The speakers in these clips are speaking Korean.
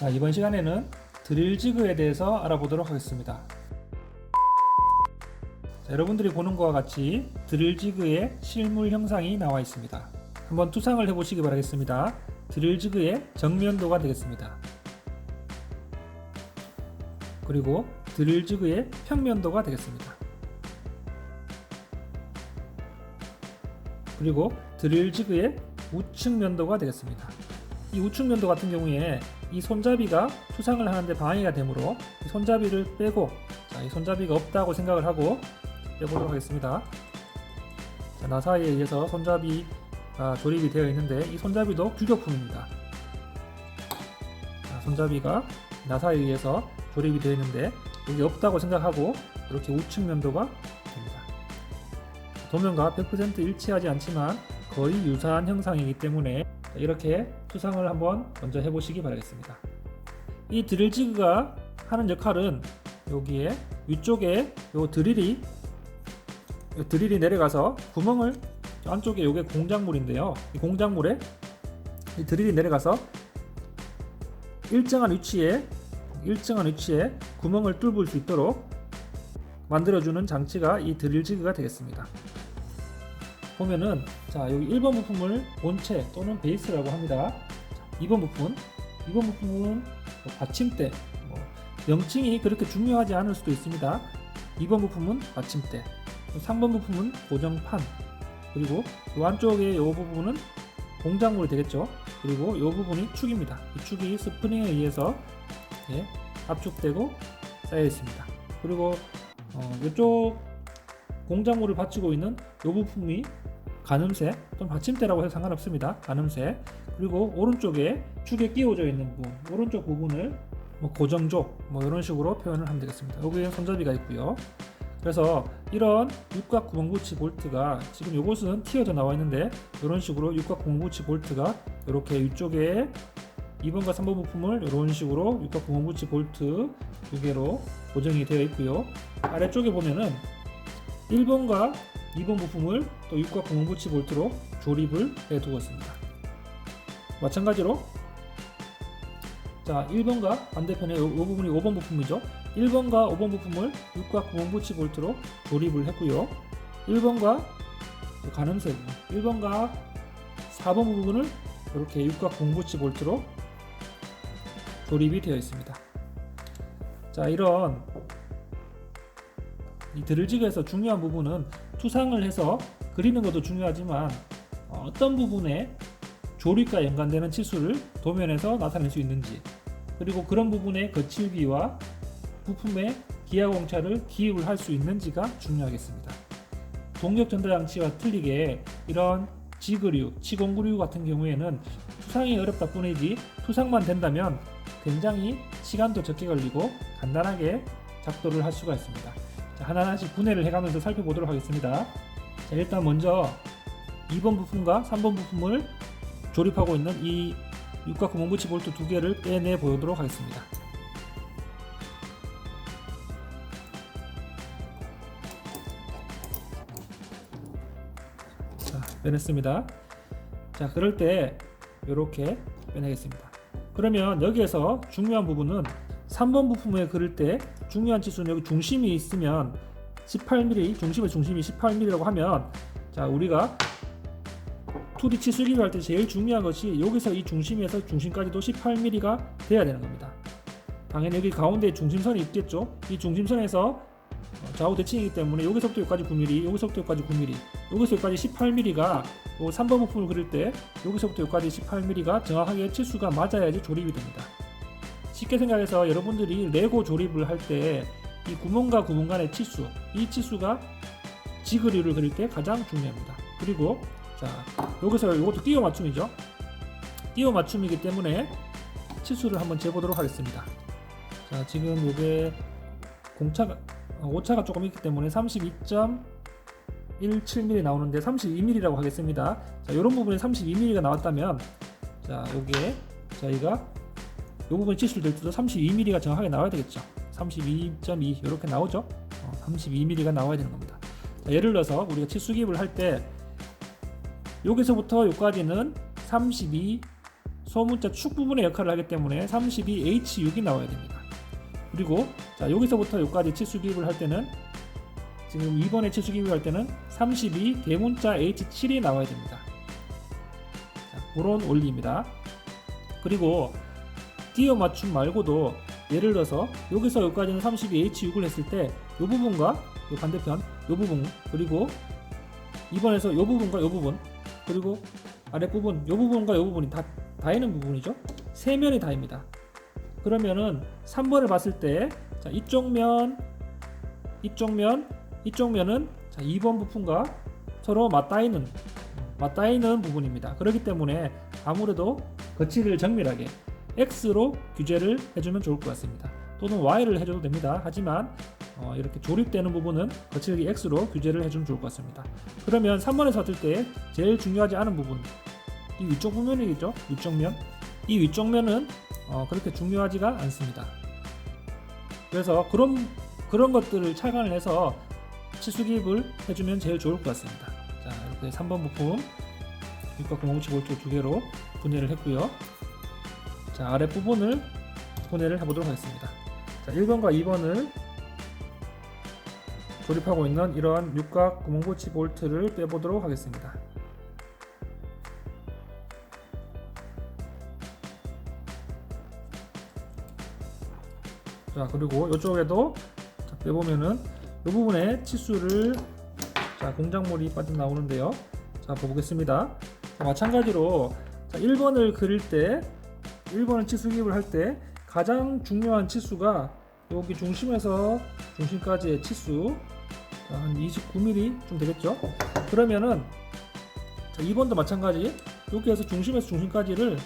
자, 이번 시간에는 드릴 지그에 대해서 알아보도록 하겠습니다. 자, 여러분들이 보는 것과 같이 드릴 지그의 실물 형상이 나와 있습니다. 한번 투상을 해보시기 바라겠습니다. 드릴 지그의 정면도가 되겠습니다. 그리고 드릴 지그의 평면도가 되겠습니다. 그리고 드릴 지그의 우측 면도가 되겠습니다. 이 우측 면도 같은 경우에 이 손잡이가 투상을 하는데 방해가 되므로 이 손잡이를 빼고 자, 이 손잡이가 없다고 생각을 하고 빼보도록 하겠습니다. 자, 나사에 의해서 손잡이가 조립이 되어 있는데 이 손잡이도 규격품입니다. 자, 손잡이가 나사에 의해서 조립이 되어 있는데 여기 없다고 생각하고 이렇게 우측 면도가 됩니다. 도면과 100% 일치하지 않지만 거의 유사한 형상이기 때문에 이렇게 투상을 한번 먼저 해보시기 바라겠습니다. 이 드릴 지그가 하는 역할은 여기에 위쪽에 요 드릴이 요 드릴이 내려가서 구멍을 저 안쪽에 요게 공작물인데요. 이 공작물에 이 드릴이 내려가서 일정한 위치에 일정한 위치에 구멍을 뚫을 수 있도록 만들어주는 장치가 이 드릴 지그가 되겠습니다. 보면은 자 여기 1번 부품을 본체 또는 베이스라고 합니다. 2번 부품, 2번 부품은 뭐 받침대, 뭐 명칭이 그렇게 중요하지 않을 수도 있습니다. 2번 부품은 받침대, 3번 부품은 고정판, 그리고 이 안쪽에 이 부분은 공작물이 되겠죠. 그리고 이 부분이 축입니다. 이 축이 스프링에 의해서 예, 압축되고 쌓여 있습니다. 그리고 어, 이쪽 공작물을 받치고 있는 이 부품이 가늠쇠 또는 받침대라고 해도 상관없습니다. 가늠쇠 그리고 오른쪽에 축에 끼워져 있는 부분 오른쪽 부분을 뭐 고정조 뭐 이런 식으로 표현을 하면 되겠습니다. 여기에 손잡이가 있고요. 그래서 이런 육각 구멍붙이 볼트가 지금 이곳은 튀어져 나와 있는데 이런 식으로 육각 구멍붙이 볼트가 이렇게 위쪽에 2번과 3번 부품을 이런 식으로 육각 구멍붙이 볼트 두 개로 고정이 되어 있고요. 아래쪽에 보면은 1번과 2번 부품을 또 육각 구멍붙이 볼트로 조립을 해 두었습니다. 마찬가지로 자 1번과 반대편에 이 부분이 5번 부품이죠. 1번과 5번 부품을 육각 구멍붙이 볼트로 조립을 했고요. 1번과 가늠쇠 부분, 1번과 4번 부분을 이렇게 육각 구멍붙이 볼트로 조립이 되어 있습니다. 자 이런 이 드릴직에서 중요한 부분은 투상을 해서 그리는 것도 중요하지만 어, 어떤 부분에 조립과 연관되는 치수를 도면에서 나타낼 수 있는지 그리고 그런 부분의 거칠기와 부품의 기하공차를 기입을 할 수 있는지가 중요하겠습니다. 동력 전달 장치와 틀리게 이런 지그류, 치공구류 같은 경우에는 투상이 어렵다 뿐이지 투상만 된다면 굉장히 시간도 적게 걸리고 간단하게 작도를 할 수가 있습니다. 자, 하나하나씩 분해를 해가면서 살펴보도록 하겠습니다. 자, 일단 먼저 2번 부품과 3번 부품을 조립하고 있는 이 육각 구멍붙이 볼트 두 개를 빼내 보도록 하겠습니다. 자, 빼냈습니다. 자, 그럴 때 이렇게 빼내겠습니다. 그러면 여기에서 중요한 부분은 3번 부품에 그릴 때 중요한 치수는 여기 중심이 있으면 18mm, 중심의 중심이 18mm라고 하면 자, 우리가 2D 치수기를 할 때 제일 중요한 것이 여기서 이 중심에서 중심까지도 18mm가 돼야 되는 겁니다. 당연히 여기 가운데 중심선이 있겠죠. 이 중심선에서 좌우 대칭이기 때문에 여기서부터 여기까지 9mm, 여기서부터 여기까지 9mm, 여기서 여기까지 18mm가 3번 부품을 그릴 때 여기서부터 여기까지 18mm가 정확하게 치수가 맞아야지 조립이 됩니다. 쉽게 생각해서 여러분들이 레고 조립을 할 때 이 구멍과 구멍 간의 치수, 이 치수가 지그리를 그릴 때 가장 중요합니다. 그리고 자 여기서 이것도 끼워 맞춤이죠. 끼워 맞춤이기 때문에 치수를 한번 재보도록 하겠습니다. 자 지금 이게 공차가 어, 오차가 조금 있기 때문에 32.17mm 나오는데 32mm라고 하겠습니다. 자 이런 부분에 32mm가 나왔다면 자 여기에 저희가 이 부분 치수를 될 때도 32mm가 정확하게 나와야 되겠죠. 32.2 이렇게 나오죠. 어, 32mm가 나와야 되는 겁니다. 자, 예를 들어서 우리가 치수 기입을 할 때 여기서부터 여기까지는 32 소문자 축 부분의 역할을 하기 때문에 32H6이 나와야 됩니다. 그리고 자 여기서부터 여기까지 치수 기입을 할 때는 지금 2번에 치수 기입을 할 때는 32 대문자 H7이 나와야 됩니다. 자, 그런 원리입니다. 그리고 띄어 맞춤 말고도 예를 들어서 여기서 여기까지는 32H6을 했을 때 이 부분과 이 반대편 이 부분 그리고 2번에서 이 부분과 이 부분 그리고 아랫부분 이 부분과 이 부분이 다 닿이는 부분이죠. 세 면이 닿입니다. 그러면은 3번을 봤을 때 자, 이쪽 면 이쪽 면 이쪽 면은 자, 2번 부품과 서로 맞닿이는 맞닿이는 부분입니다. 그렇기 때문에 아무래도 거치를 정밀하게 X로 규제를 해주면 좋을 것 같습니다. 또는 Y를 해줘도 됩니다. 하지만 어, 이렇게 조립되는 부분은 거칠기 X로 규제를 해주면 좋을 것 같습니다. 그러면 3번에서 봤을 때 제일 중요하지 않은 부분 이 위쪽 부분이겠죠? 위쪽 면. 이 위쪽 면은 어, 그렇게 중요하지가 않습니다. 그래서 그런 그런 것들을 착안을 해서 치수 기입을 해주면 제일 좋을 것 같습니다. 자 이렇게 3번 부품 육각 구멍치 볼트 두 개로 분해를 했고요. 자 아랫 부분을 분해를 해보도록 하겠습니다. 자 1번과 2번을 조립하고 있는 이러한 육각 구멍 붙이 볼트를 빼보도록 하겠습니다. 자 그리고 이쪽에도 자, 빼보면은 이 부분에 치수를 자 공작물이 빠져나오는데요. 자 보겠습니다. 자, 마찬가지로 자, 1번을 그릴 때 1번을 치수 기입을 할 때 가장 중요한 치수가 여기 중심에서 중심까지의 치수 자, 한 29mm 좀 되겠죠? 그러면은 자, 2번도 마찬가지 여기에서 중심에서 중심까지를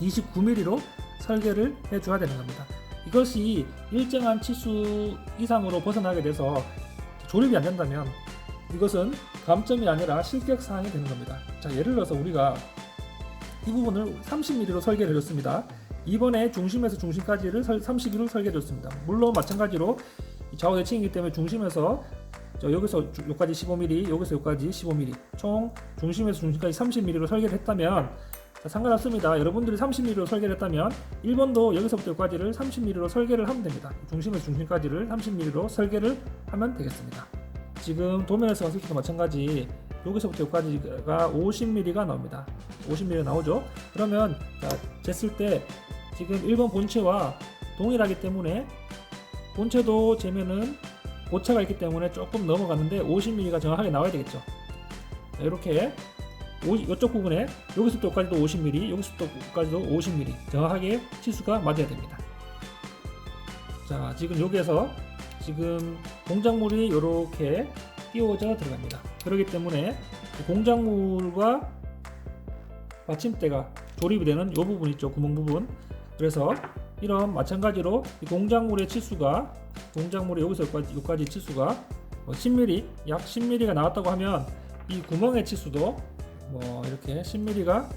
29mm로 설계를 해줘야 되는 겁니다. 이것이 일정한 치수 이상으로 벗어나게 돼서 조립이 안 된다면 이것은 감점이 아니라 실격 사항이 되는 겁니다. 자, 예를 들어서 우리가 이 부분을 30mm로 설계를 해줬습니다. 이번에 중심에서 중심까지를 30mm로 설계해줬습니다. 물론 마찬가지로 좌우 대칭이기 때문에 중심에서 저 여기서 여기까지 15mm, 여기서 여기까지 15mm, 총 중심에서 중심까지 30mm로 설계를 했다면 자, 상관없습니다. 여러분들이 30mm로 설계를 했다면 1번도 여기서부터 여기까지를 30mm로 설계를 하면 됩니다. 중심에서 중심까지를 30mm로 설계를 하면 되겠습니다. 지금 도면에서 봤을 때도 마찬가지 여기서부터 여기까지가 50mm가 나옵니다. 50mm 나오죠? 그러면 자, 쟀을 때 지금 1번 본체와 동일하기 때문에 본체도 재면은 오차가 있기 때문에 조금 넘어갔는데 50mm가 정확하게 나와야 되겠죠. 자, 이렇게 이쪽 부분에 여기서부터 여기까지도 50mm, 여기서부터 여기까지도 50mm 정확하게 치수가 맞아야 됩니다. 자, 지금 여기에서 지금 공작물이 이렇게 끼워져 들어갑니다. 그렇기 때문에 공작물과 받침대가 조립이 되는 이 부분 있죠, 구멍 부분. 그래서 이런 마찬가지로 이 공작물의 치수가 공작물이 여기서 여기까지, 여기까지 치수가 10mm, 약 10mm가 나왔다고 하면 이 구멍의 치수도 뭐 이렇게 10mm가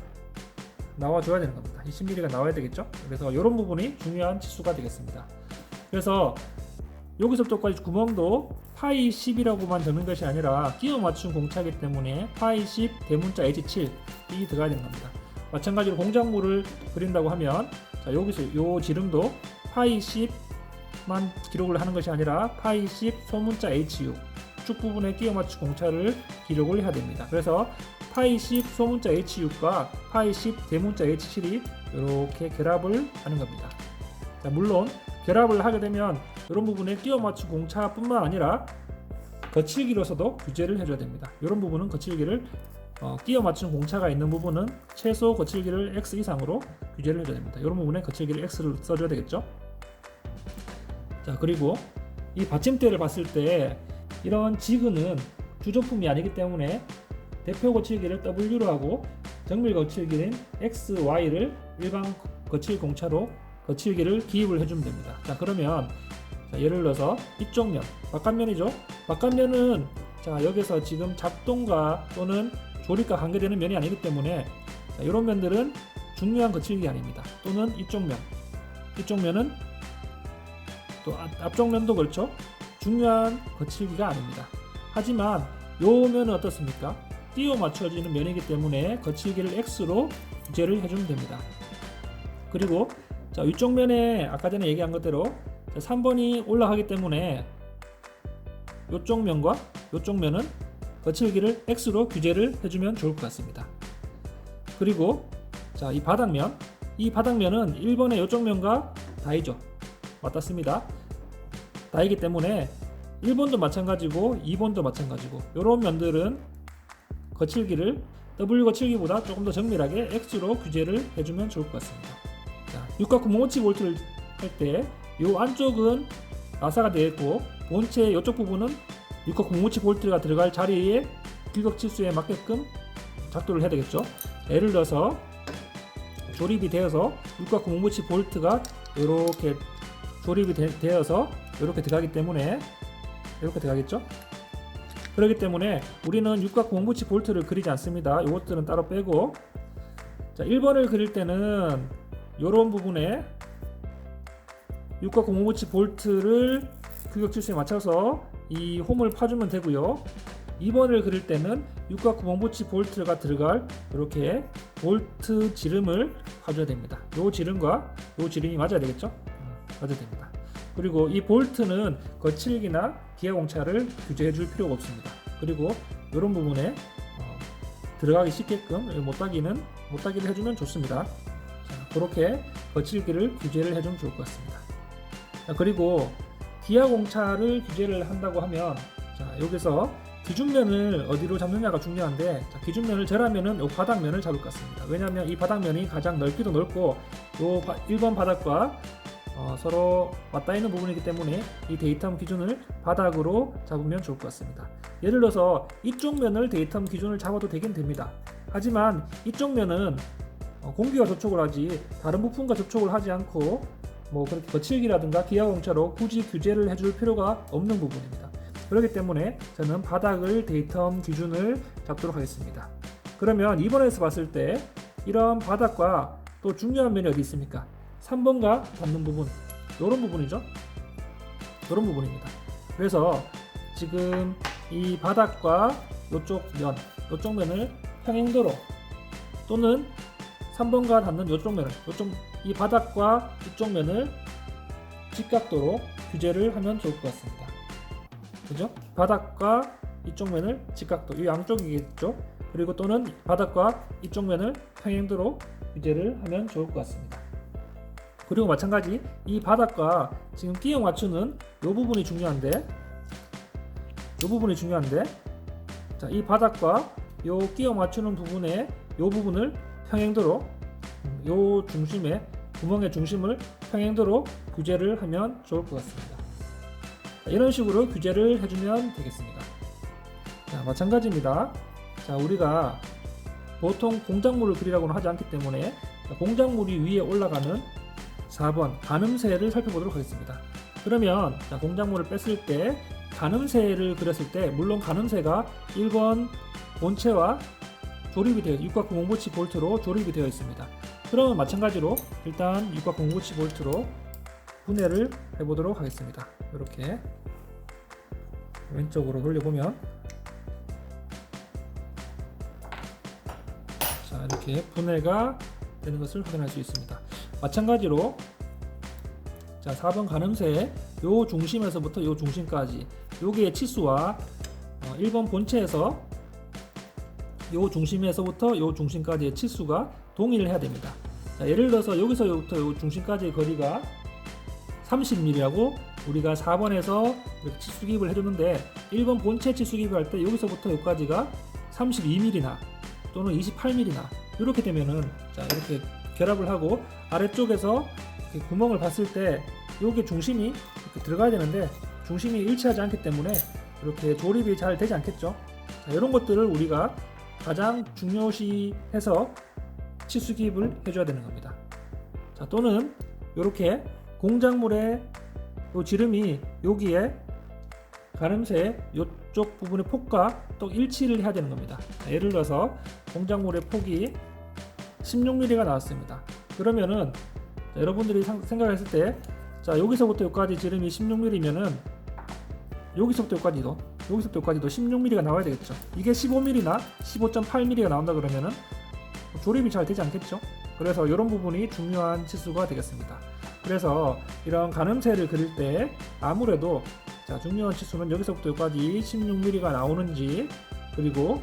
나와줘야 되는 겁니다. 이 10mm가 나와야 되겠죠? 그래서 이런 부분이 중요한 치수가 되겠습니다. 그래서 여기서부터 여기까지 구멍도 파이 10이라고만 적는 것이 아니라 끼워 맞춘 공차이기 때문에 파이 10 대문자 H7 이 들어가야 되는 겁니다. 마찬가지로 공작물을 그린다고 하면 자 여기서 요 지름도 파이 10만 기록을 하는 것이 아니라 파이 10 소문자 H6 축 부분에 끼워 맞춘 공차를 기록을 해야 됩니다. 그래서 파이 10 소문자 H6과 파이 10 대문자 H7이 이렇게 결합을 하는 겁니다. 자, 물론 결합을 하게 되면 이런 부분에 끼워 맞춘 공차뿐만 아니라 거칠기로서도 규제를 해줘야 됩니다. 이런 부분은 거칠기를 어, 끼워 맞춘 공차가 있는 부분은 최소 거칠기를 X 이상으로 규제를 해줘야 됩니다. 이런 부분에 거칠기를 X를 써줘야 되겠죠. 자 그리고 이 받침대를 봤을 때 이런 지그는 주조품이 아니기 때문에 대표 거칠기를 W로 하고 정밀 거칠기는 X, Y를 일반 거칠 공차로 거칠기를 기입을 해주면 됩니다. 자 그러면 자, 예를 들어서 이쪽 면, 바깥면이죠. 바깥면은 자 여기서 지금 작동과 또는 조립과 관계되는 면이 아니기 때문에 자, 이런 면들은 중요한 거칠기 아닙니다. 또는 이쪽 면, 이쪽 면은 또 앞- 앞쪽 면도 그렇죠. 중요한 거칠기가 아닙니다. 하지만 요 면은 어떻습니까? 띄워 맞춰지는 면이기 때문에 거칠기를 X로 규제를 해주면 됩니다. 그리고 자 위쪽 면에 아까 전에 얘기한 것대로 자, 3번이 올라가기 때문에 이쪽 면과 이쪽 면은 거칠기를 X로 규제를 해주면 좋을 것 같습니다. 그리고 자 이 바닥면 이 바닥면은 1번의 이쪽 면과 다이죠. 맞닿습니다. 다이기 때문에 1번도 마찬가지고 2번도 마찬가지고 이런 면들은 거칠기를 W 거칠기보다 조금 더 정밀하게 X로 규제를 해주면 좋을 것 같습니다. 자, 육각 957 볼트를 할때 이 안쪽은 나사가 되어 있고 본체 이쪽 부분은 육각 957 볼트가 들어갈 자리에 길격 치수에 맞게끔 작도를 해야 되겠죠. 예를 들어서 조립이 되어서 육각 957 볼트가 이렇게 조립이 되, 어서 이렇게 들어가기 때문에 이렇게 들어가겠죠. 그렇기 때문에 우리는 육각 957 볼트를 그리지 않습니다. 이것들은 따로 빼고 자 1번을 그릴 때는 이런 부분에 육각 957 볼트를 규격 치수에 맞춰서 이 홈을 파주면 되고요. 2번을 그릴 때는 육각 957 볼트가 들어갈 이렇게 볼트 지름을 파줘야 됩니다. 이 지름과 이 지름이 맞아야 되겠죠? 음, 맞아야 됩니다. 그리고 이 볼트는 거칠기나 기아공차를 규제해 줄 필요가 없습니다. 그리고 이런 부분에 어, 들어가기 쉽게끔 못따기는 못따기를 해주면 좋습니다. 자, 그렇게 거칠기를 규제를 해주면 좋을 것 같습니다. 자, 그리고 기아공차를 규제를 한다고 하면 자, 여기서 기준면을 어디로 잡느냐가 중요한데 자, 기준면을 재라면은 이 바닥면을 잡을 것 같습니다. 왜냐하면 이 바닥면이 가장 넓기도 넓고 요 1번 바닥과 어, 서로 맞닿아 있는 부분이기 때문에 이 데이텀 기준을 바닥으로 잡으면 좋을 것 같습니다. 예를 들어서 이쪽 면을 데이텀 기준을 잡아도 되긴 됩니다. 하지만 이쪽 면은 어, 공기가 접촉을 하지 다른 부품과 접촉을 하지 않고 뭐 그렇게 거칠기라든가 기아공차로 굳이 규제를 해줄 필요가 없는 부분입니다. 그렇기 때문에 저는 바닥을 데이텀 기준을 잡도록 하겠습니다. 그러면 2번에서 봤을 때 이런 바닥과 또 중요한 면이 어디 있습니까? 3번과 닿는 부분 이런 부분이죠. 이런 부분입니다. 그래서 지금 이 바닥과 이쪽 면, 이쪽 면을 평행도로 또는 3번과 닿는 이쪽 면을 이쪽 이 바닥과 이쪽 면을 직각도로 규제를 하면 좋을 것 같습니다. 그죠? 바닥과 이쪽 면을 직각도 이 양쪽이겠죠. 그리고 또는 바닥과 이쪽 면을 평행도로 규제를 하면 좋을 것 같습니다. 그리고 마찬가지 이 바닥과 지금 끼어 맞추는 이 부분이 중요한데 이 부분이 중요한데 자, 이 바닥과 요 끼어 맞추는 부분에 요 부분을 평행도로 음, 요 중심에 구멍의 중심을 평행도로 규제를 하면 좋을 것 같습니다. 자, 이런 식으로 규제를 해주면 되겠습니다. 자, 마찬가지입니다. 자, 우리가 보통 공작물을 그리라고는 하지 않기 때문에 자, 공작물이 위에 올라가는 4번 가늠새를 살펴보도록 하겠습니다. 그러면 자, 공작물을 뺐을 때 가늠새를 그렸을 때 물론 가늠새가 1번 본체와 조립이 되어 육각 907 볼트로 조립이 되어 있습니다. 그러면 마찬가지로 일단 육각 907 볼트로 분해를 해보도록 하겠습니다. 이렇게 왼쪽으로 돌려보면 자 이렇게 분해가 되는 것을 확인할 수 있습니다. 마찬가지로 자 4번 가늠새 요 중심에서부터 요 중심까지 여기의 치수와 어, 1번 본체에서 요 중심에서부터 요 중심까지의 치수가 동일해야 됩니다. 자, 예를 들어서 여기서부터 요 중심까지의 거리가 30mm라고 우리가 4번에서 이렇게 치수 기입을 해줬는데 1번 본체 치수 기입을 할때 여기서부터 여기까지가 32mm나 또는 28mm나 이렇게 되면은 자 이렇게 결합을 하고 아래쪽에서 구멍을 봤을 때 여기 중심이 이렇게 들어가야 되는데 중심이 일치하지 않기 때문에 이렇게 조립이 잘 되지 않겠죠. 자, 이런 것들을 우리가 가장 중요시해서 치수 기입을 해줘야 되는 겁니다. 자, 또는 이렇게 공작물의 요 지름이 여기에 가늠새 이쪽 부분의 폭과 또 일치를 해야 되는 겁니다. 자, 예를 들어서 공작물의 폭이 16mm가 나왔습니다. 그러면은 자, 여러분들이 상, 생각했을 때 자, 여기서부터 여기까지 지름이 16mm면은 여기서부터 여기까지도 여기서부터 여기까지도 16mm가 나와야 되겠죠. 이게 15mm나 15.8mm가 나온다 그러면은 조립이 잘 되지 않겠죠? 그래서 이런 부분이 중요한 치수가 되겠습니다. 그래서 이런 가늠쇠를 그릴 때 아무래도 자, 중요한 치수는 여기서부터 여기까지 16mm가 나오는지 그리고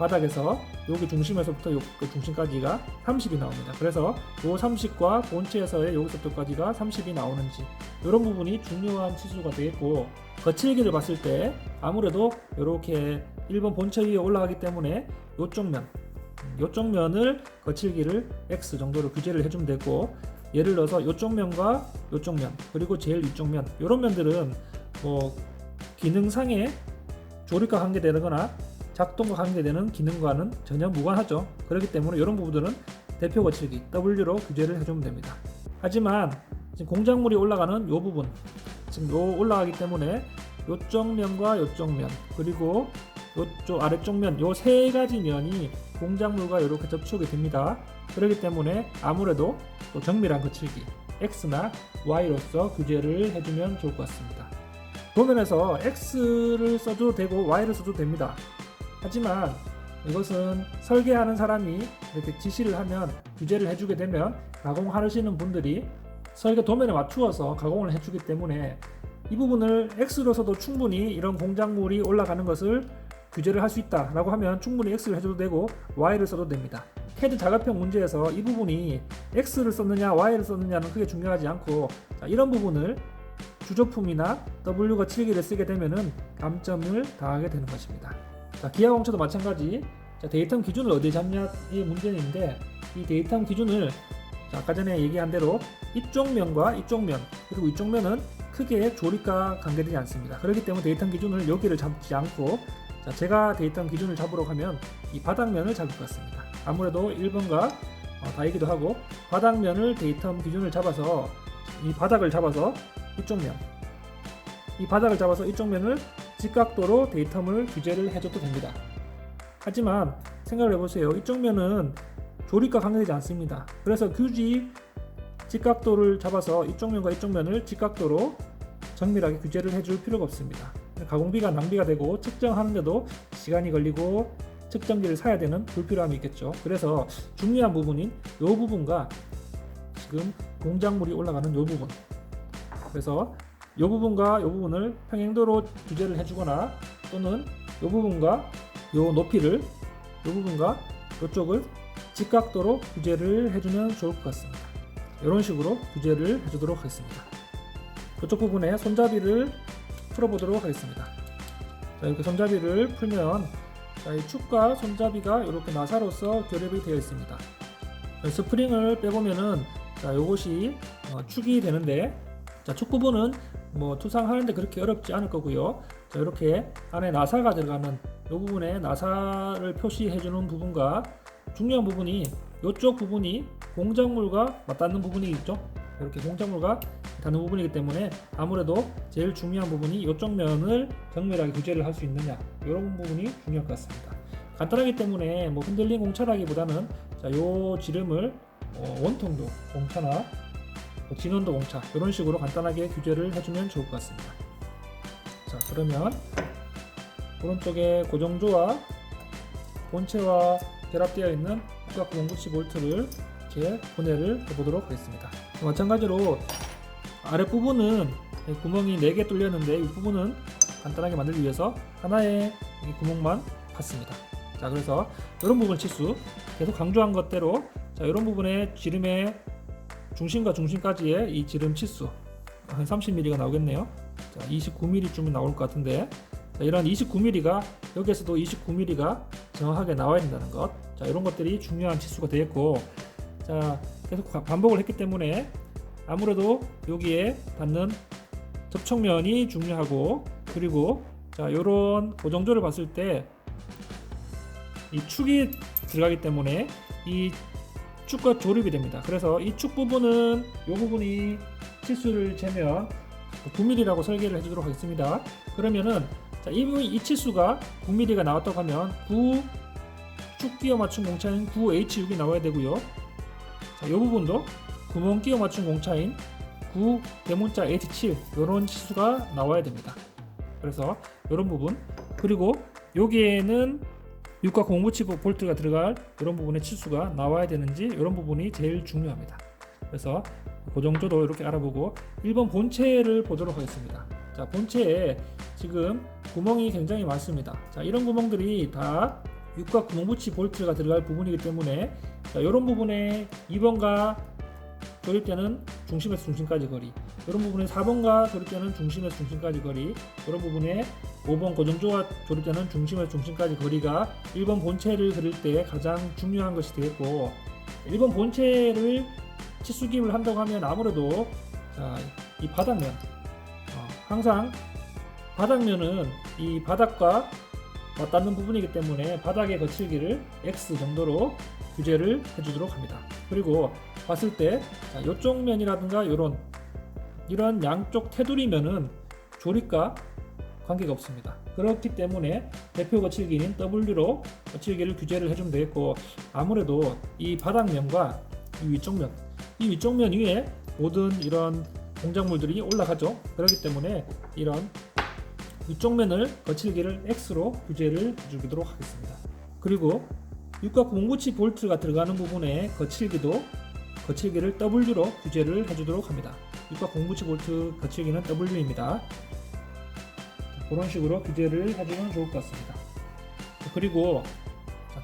바닥에서 여기 중심에서부터 요 중심까지가 30이 나옵니다. 그래서 요 30과 본체에서의 여기서부터까지가 30이 나오는지 이런 부분이 중요한 치수가 되겠고 거칠기를 봤을 때 아무래도 이렇게 1번 본체 위에 올라가기 때문에 요쪽 면 요쪽 면을 거칠기를 X 정도로 규제를 해주면 되고 예를 들어서 요쪽 면과 요쪽 면 그리고 제일 위쪽 면 이런 면들은 뭐 기능상의 조립과 관계되거나 작동과 관계되는 기능과는 전혀 무관하죠. 그렇기 때문에 이런 부분들은 대표 거칠기 W로 규제를 해주면 됩니다. 하지만 지금 공작물이 올라가는 이 부분 지금 요 올라가기 때문에 요쪽 면과 요쪽 면 그리고 요쪽 아래쪽 면 요 세 가지 면이 공작물과 이렇게 접촉이 됩니다. 그렇기 때문에 아무래도 또 정밀한 거칠기 X나 Y로서 규제를 해주면 좋을 것 같습니다. 도면에서 X를 써도 되고 Y를 써도 됩니다. 하지만 이것은 설계하는 사람이 이렇게 지시를 하면 규제를 해주게 되면 가공하시는 분들이 설계 도면에 맞추어서 가공을 해주기 때문에 이 부분을 X로서도 충분히 이런 공작물이 올라가는 것을 규제를 할 수 있다라고 하면 충분히 X를 해줘도 되고 Y를 써도 됩니다. CAD 자가평 문제에서 이 부분이 X를 썼느냐 Y를 썼느냐는 크게 중요하지 않고 자, 이런 부분을 주조품이나 W가 7기를 쓰게 되면은 감점을 당하게 되는 것입니다. 자, 기하공차도 마찬가지. 자, 데이터 기준을 어디에 잡냐의 문제인데 이 데이터 기준을 자, 아까 전에 얘기한 대로 이쪽 면과 이쪽 면 그리고 이쪽 면은 크게 조립과 관계되지 않습니다. 그렇기 때문에 데이터 기준을 여기를 잡지 않고 자, 제가 데이터 기준을 잡으러 가면 이 바닥면을 잡을 것 같습니다. 아무래도 1번과 어, 다이기도 하고 바닥면을 데이터 기준을 잡아서 이 바닥을 잡아서 이쪽 면, 이 바닥을 잡아서 이쪽 면을 직각도로 데이터물 규제를 해줘도 됩니다. 하지만 생각을 해보세요. 이쪽 면은 조립과 관계되지 않습니다. 그래서 굳이 직각도를 잡아서 이쪽 면과 이쪽 면을 직각도로 정밀하게 규제를 해줄 필요가 없습니다. 가공비가 낭비가 되고 측정하는데도 시간이 걸리고 측정기를 사야 되는 불필요함이 있겠죠. 그래서 중요한 부분인 이 부분과 지금 공작물이 올라가는 이 부분. 그래서 이 부분과 이 부분을 평행도로 규제를 해주거나 또는 이 부분과 이 높이를 이 부분과 이쪽을 직각도로 규제를 해주면 좋을 것 같습니다. 이런 식으로 규제를 해주도록 하겠습니다. 이쪽 부분에 손잡이를 풀어보도록 하겠습니다. 자, 이렇게 손잡이를 풀면 자, 이 축과 손잡이가 이렇게 나사로서 결합이 되어 있습니다. 스프링을 빼보면은 자, 요것이 어, 축이 되는데 자, 축 부분은 뭐 투상하는데 그렇게 어렵지 않을 거고요. 자, 이렇게 안에 나사가 들어가는 이 부분에 나사를 표시해 주는 부분과 중요한 부분이 이쪽 부분이 공작물과 맞닿는 부분이 있죠. 이렇게 공작물과 닿는 부분이기 때문에 아무래도 제일 중요한 부분이 이쪽 면을 정밀하게 규제를 할 수 있느냐 이런 부분이 중요할 것 같습니다. 간단하기 때문에 뭐 흔들린 공차라기보다는 자, 요 지름을 어, 원통도 공차나 뭐 진원도 공차 이런 식으로 간단하게 규제를 해주면 좋을 것 같습니다. 자 그러면 오른쪽에 고정조와 본체와 결합되어 있는 육각 909V를 이렇게 분해를 해보도록 하겠습니다. 마찬가지로 아랫부분은 구멍이 4개 뚫렸는데 이 부분은 간단하게 만들기 위해서 하나의 이 구멍만 봤습니다. 자 그래서 이런 부분 치수 계속 강조한 것대로 자 이런 부분에 지름의 중심과 중심까지의 이 지름 치수 한 30mm가 나오겠네요. 자 29mm쯤은 나올 것 같은데 자, 이런 29mm가 여기에서도 29mm가 정확하게 나와야 된다는 것. 자 이런 것들이 중요한 치수가 되겠고 자 계속 반복을 했기 때문에 아무래도 여기에 닿는 접촉면이 중요하고 그리고 자 이런 고정조를 봤을 때 이 축이 들어가기 때문에 이 축과 조립이 됩니다. 그래서 이 축 부분은 이 부분이 치수를 재면 9mm라고 설계를 해주도록 하겠습니다. 그러면은 자, 이, 이 치수가 9mm가 나왔다고 하면 9 축 끼워 맞춘 공차인 9H6이 나와야 되고요. 자, 이 부분도 구멍 끼워 맞춘 공차인 9 대문자 H7 이런 치수가 나와야 됩니다. 그래서 이런 부분 그리고 여기에는 육각 공구치 볼트가 들어갈 이런 부분의 치수가 나와야 되는지 이런 부분이 제일 중요합니다. 그래서 고정조도 이렇게 알아보고 1번 본체를 보도록 하겠습니다. 자, 본체에 지금 구멍이 굉장히 많습니다. 자, 이런 구멍들이 다 육각 구멍붙이 볼트가 들어갈 부분이기 때문에 자, 이런 부분에 2번과 조립되는 중심에서 중심까지 거리 이런 부분에 4번과 조립되는 중심에서 중심까지 거리 이런 부분에 5번 고정조와 조립되는 중심에서 중심까지 거리가 1번 본체를 그릴 때 가장 중요한 것이 되겠고 1번 본체를 치수기입을 한다고 하면 아무래도 자, 이 바닥면 어, 항상 바닥면은 이 바닥과 맞닿는 부분이기 때문에 바닥의 거칠기를 X 정도로 규제를 해주도록 합니다. 그리고 봤을 때 자, 이쪽 면이라든가 이런 이런 양쪽 테두리 면은 조립과 관계가 없습니다. 그렇기 때문에 대표 거칠기인 W로 거칠기를 규제를 해주면 되겠고 아무래도 이 바닥면과 이 위쪽 면, 이 위쪽 면 위에 모든 이런 공작물들이 올라가죠. 그렇기 때문에 이런 위쪽 면을 거칠기를 X로 규제를 해주도록 하겠습니다. 그리고 육각 공구치 볼트가 들어가는 부분에 거칠기도 거칠기를 W로 규제를 해주도록 합니다. 육각 공구치 볼트 거칠기는 W입니다. 그런 식으로 규제를 해주면 좋을 것 같습니다. 그리고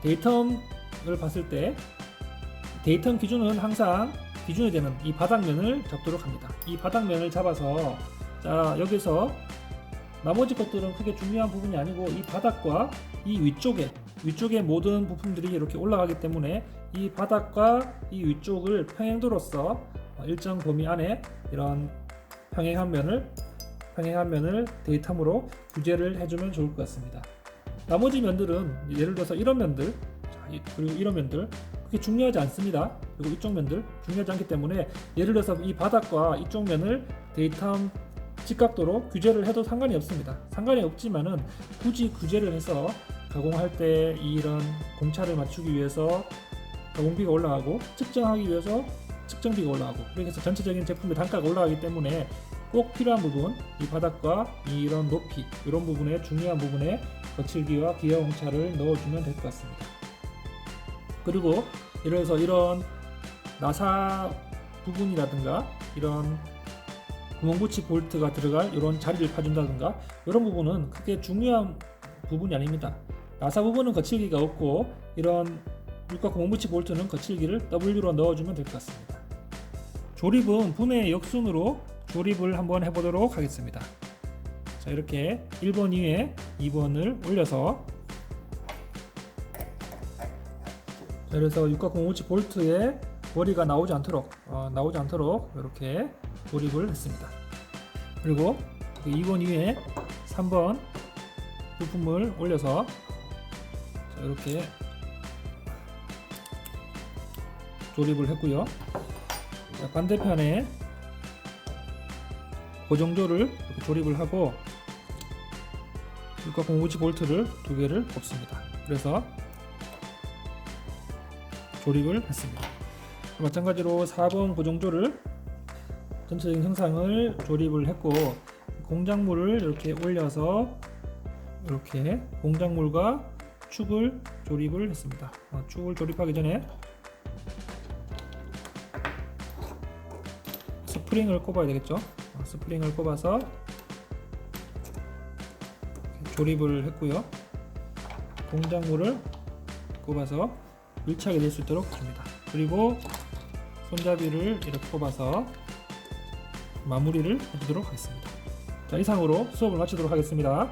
데이텀을 봤을 때 데이텀 기준은 항상 기준이 되는 이 바닥면을 잡도록 합니다. 이 바닥면을 잡아서 자 여기서 나머지 것들은 크게 중요한 부분이 아니고 이 바닥과 이 위쪽에 위쪽의 모든 부품들이 이렇게 올라가기 때문에 이 바닥과 이 위쪽을 평행도로서 일정 범위 안에 이런 평행한 면을 평행한 면을 데이텀으로 규제를 해주면 좋을 것 같습니다. 나머지 면들은 예를 들어서 이런 면들 그리고 이런 면들 그게 중요하지 않습니다. 그리고 이쪽 면들 중요하지 않기 때문에 예를 들어서 이 바닥과 이쪽 면을 데이텀 직각도로 규제를 해도 상관이 없습니다. 상관이 없지만은 굳이 규제를 해서 가공할 때 이런 공차를 맞추기 위해서 가공비가 올라가고 측정하기 위해서 측정비가 올라가고 그래서 전체적인 제품의 단가가 올라가기 때문에 꼭 필요한 부분 이 바닥과 이런 높이 이런 부분에 중요한 부분에 거칠기와 기어 공차를 넣어주면 될 것 같습니다. 그리고 예를 들어서 이런 나사 부분이라든가 이런 구멍붙이 볼트가 들어갈 이런 자리를 파준다든가 이런 부분은 크게 중요한 부분이 아닙니다. 나사 부분은 거칠기가 없고 이런 육각 구멍붙이 볼트는 거칠기를 W로 넣어주면 될 것 같습니다. 조립은 분해 역순으로 조립을 한번 해보도록 하겠습니다. 자 이렇게 1번 위에 2번을 올려서 자, 그래서 육각 구멍붙이 볼트에 머리가 나오지 않도록 어, 나오지 않도록 이렇게 조립을 했습니다. 그리고 그 2번 위에 3번 부품을 올려서 자, 이렇게 조립을 했고요. 자, 반대편에 고정조를 이렇게 조립을 하고 육각 공구치 볼트를 두 개를 꼽습니다. 그래서 조립을 했습니다. 마찬가지로 4번 고정조를 전체적인 형상을 조립을 했고 공작물을 이렇게 올려서 이렇게 공작물과 축을 조립을 했습니다. 어, 축을 조립하기 전에 스프링을 꼽아야 되겠죠. 어, 스프링을 꼽아서 조립을 했고요. 공작물을 꼽아서 밀착이 될 수 있도록 줍니다. 그리고 손잡이를 이렇게 꼽아서 마무리를 해주도록 하겠습니다. 자, 이상으로 수업을 마치도록 하겠습니다.